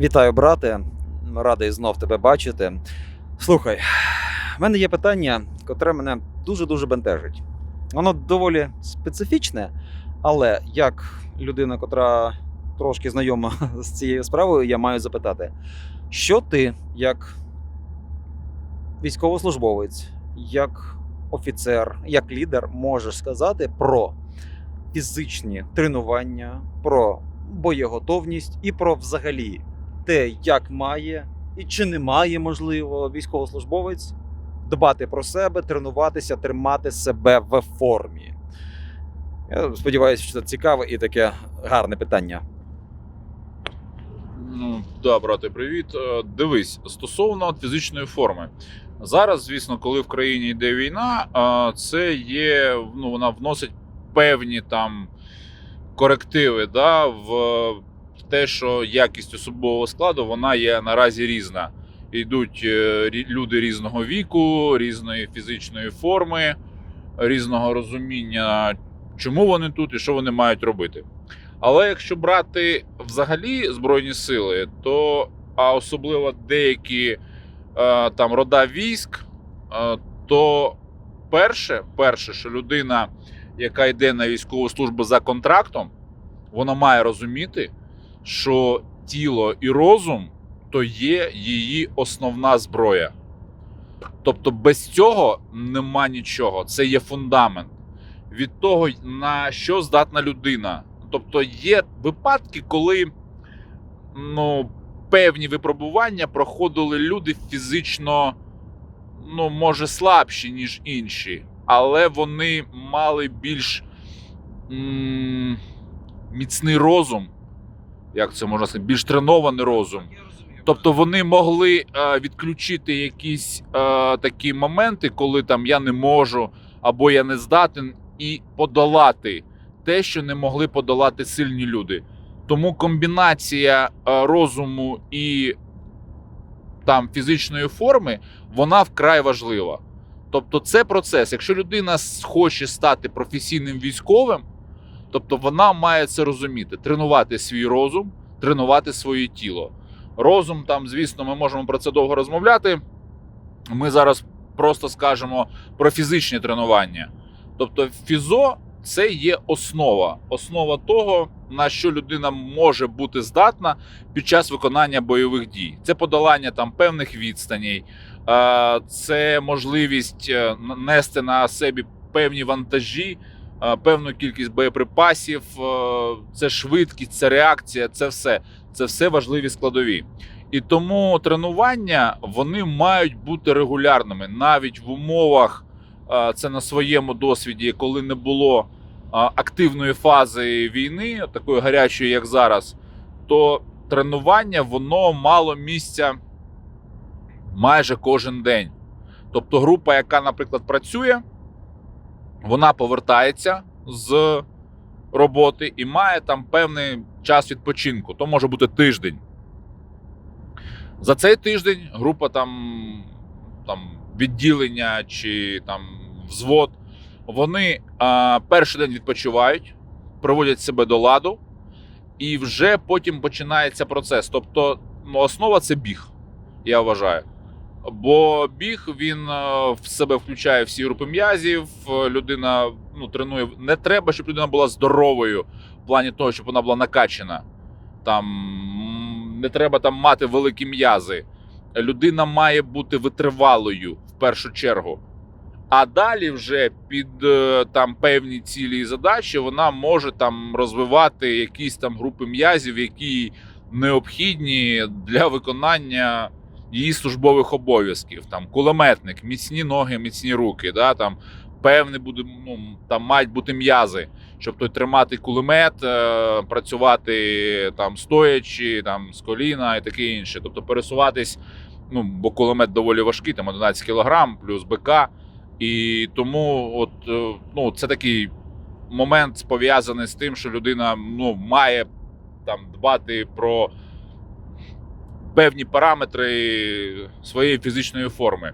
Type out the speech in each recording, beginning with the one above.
Вітаю, брате. Радий знов тебе бачити. Слухай, в мене є питання, котре мене дуже-дуже бентежить. Воно доволі специфічне, але як людина, котра трошки знайома з цією справою, я маю запитати, що ти, як військовослужбовець, як офіцер, як лідер, можеш сказати про фізичні тренування, про боєготовність і про взагалі те, як має і чи не має, можливо, військовослужбовець дбати про себе, тренуватися, тримати себе в формі. Я сподіваюся, що це цікаве і таке гарне питання. Ну, да, брате, привіт. Е, Дивись, стосовно фізичної форми. Зараз, звісно, коли в країні йде війна, е, це є, ну, вона вносить певні там корективи да, в те, що якість особового складу вона є наразі різна. Йдуть е, люди різного віку, різної фізичної форми, різного розуміння, чому вони тут і що вони мають робити. Але якщо брати взагалі збройні сили, то а особливо деякі е, там рода військ, е, то перше, перше, що людина, яка йде на військову службу за контрактом, вона має розуміти, що тіло і розум то є її основна зброя. Тобто без цього нема нічого. Це є фундамент від того, на що здатна людина. Тобто є випадки, коли ну, певні випробування проходили люди фізично, ну, може, слабші, ніж інші, але вони мали більш м- міцний розум, як це можна сказати, більш тренований розум. Тобто вони могли е, відключити якісь е, такі моменти, коли там я не можу або я не здатен, і подолати те, що не могли подолати сильні люди. Тому комбінація е, розуму і там фізичної форми вона вкрай важлива. Тобто, це процес. Якщо людина хоче стати професійним військовим, тобто вона має це розуміти, тренувати свій розум, тренувати своє тіло. Розум, там, звісно, ми можемо про це довго розмовляти. Ми зараз просто скажемо про фізичні тренування. Тобто, фізо це є основа, основа того, на що людина може бути здатна під час виконання бойових дій. Це подолання там певних відстаней, е, це можливість е, нести на себе певні вантажі, певну кількість боєприпасів, е, це швидкість, це реакція, це все. Це все важливі складові. І тому тренування вони мають бути регулярними навіть в умовах е, це на своєму досвіді, коли не було е, активної фази війни, такої гарячої, як зараз, то тренування воно мало місця майже кожен день. Тобто, група, яка, наприклад, працює, вона повертається з роботи і має там певний час відпочинку. То може бути тиждень. За цей тиждень група там, там відділення чи там взвод, вони а, перший день відпочивають, приводять себе до ладу, і вже потім починається процес. Тобто, ну, основа це біг, я вважаю. Бо біг він е, в себе включає всі групи м'язів. е, Людина ну, тренує. Не треба, щоб людина була здоровою в плані того, щоб вона була накачана. Там не треба там мати великі м'язи. Людина має бути витривалою в першу чергу. А далі, вже під е, там певні цілі і задачі, вона може там розвивати якісь там групи м'язів, які необхідні для виконання її службових обов'язків. Там кулеметник, міцні ноги, міцні руки. Да, там певне буде, ну там мають бути м'язи, щоб той тримати кулемет, е, працювати там стоячи, там з коліна і таке інше. Тобто пересуватись, ну бо кулемет доволі важкий, там 11 кілограм, плюс БК. І тому, от е, ну, це такий момент пов'язаний з тим, що людина ну, має там дбати про певні параметри своєї фізичної форми.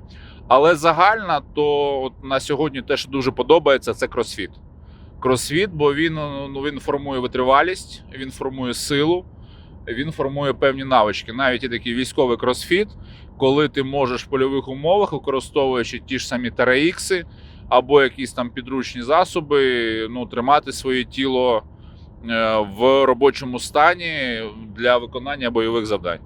Але загальна, то от на сьогодні те, що дуже подобається, це кросфіт. Кросфіт, бо він, ну, він формує витривалість, він формує силу, він формує певні навички. Навіть є такий військовий кросфіт, коли ти можеш в польових умовах, використовуючи ті ж самі TRX або якісь там підручні засоби, ну, тримати своє тіло е, в робочому стані для виконання бойових завдань.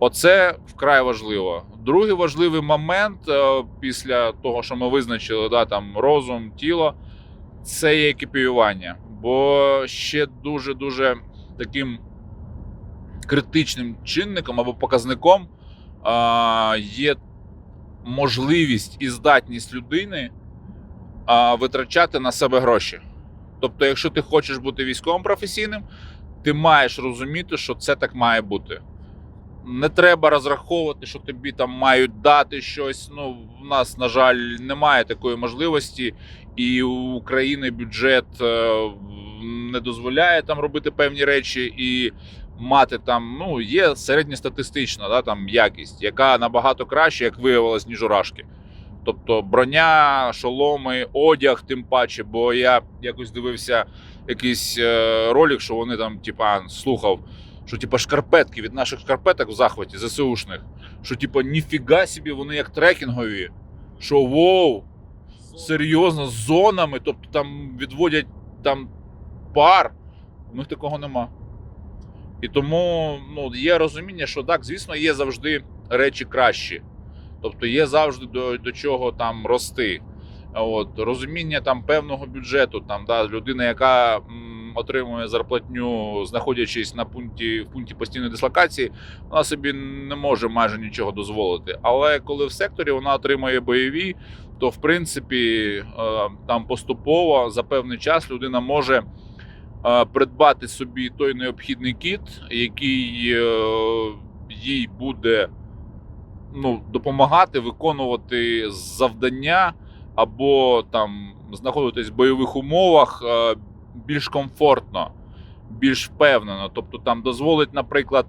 Оце вкрай важливо. Другий важливий момент е, після того, що ми визначили, да, там розум, тіло, це є екіпіювання. Бо ще дуже дуже таким критичним чинником або показником а, є можливість і здатність людини а, витрачати на себе гроші. Тобто, якщо ти хочеш бути військовим професійним, ти маєш розуміти, що це так має бути. Не треба розраховувати, що тобі там мають дати щось. Ну, в нас, на жаль, немає такої можливості, і у України бюджет е, не дозволяє там робити певні речі і мати там. Ну, є середньостатистична да, там якість, яка набагато краще, як виявилось, ніж у Рашки. Тобто броня, шоломи, одяг, тим паче, бо я якось дивився якийсь е, ролик, що вони там, типа, слухав, що типа шкарпетки від наших шкарпеток в захваті ЗСУшних, що типа ніфіга собі вони як трекінгові. Що воу, серйозно, з зонами, тобто там відводять там пар. У них такого нема. І тому ну, є розуміння, що так, звісно, є завжди речі кращі. Тобто є завжди до, до чого там рости. От, розуміння там певного бюджету, там, да, людина, яка отримує зарплатню, знаходячись на пункті, в пункті постійної дислокації, вона собі не може майже нічого дозволити. Але коли в секторі вона отримує бойові, то в принципі е, там поступово за певний час людина може е, придбати собі той необхідний кіт, який е, їй буде ну, допомагати виконувати завдання або там знаходитись в бойових умовах більш комфортно, більш впевнено. Тобто там дозволить, наприклад,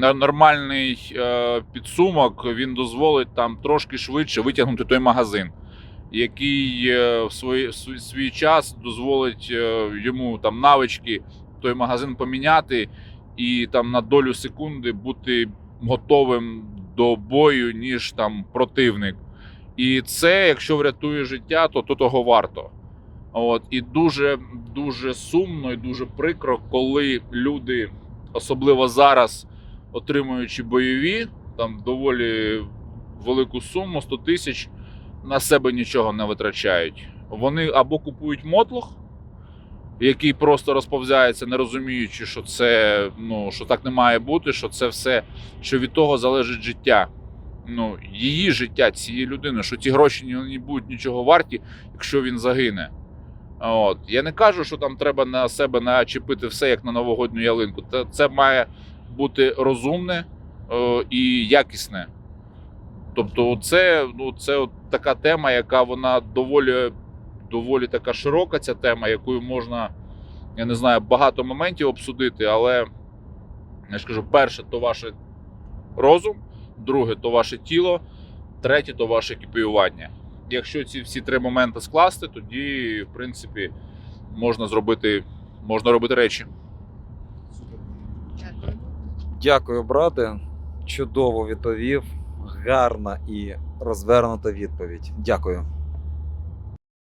на- нормальний е, підсумок, він дозволить там трошки швидше витягнути той магазин, який е, в свій, в свій- свій час дозволить е, йому там навички той магазин поміняти і там на долю секунди бути готовим до бою, ніж там противник. І це, якщо врятує життя, то, то того варто. От і дуже дуже сумно і дуже прикро, коли люди, особливо зараз, отримуючи бойові, там доволі велику суму 100 тисяч, на себе нічого не витрачають. Вони або купують мотлох, який просто розповзається, не розуміючи, що це ну що так не має бути, що це все, що від того залежить життя. Ну, її життя цієї людини, що ці гроші не будуть нічого варті, якщо він загине. От. Я не кажу, що там треба на себе начепити все як на новогодню ялинку. Це, це має бути розумне е, і якісне. Тобто, це, ну, це от така тема, яка вона доволі, доволі така широка, ця тема, якою можна, я не знаю, багато моментів обсудити, але я ж кажу, перше, то ваш розум, друге, то ваше тіло, третє то ваше екіпіювання. Якщо ці всі три моменти скласти, тоді, в принципі, можна зробити, можна робити речі. Дякую. Брате. Чудово відповів. Гарна і розвернута відповідь. Дякую.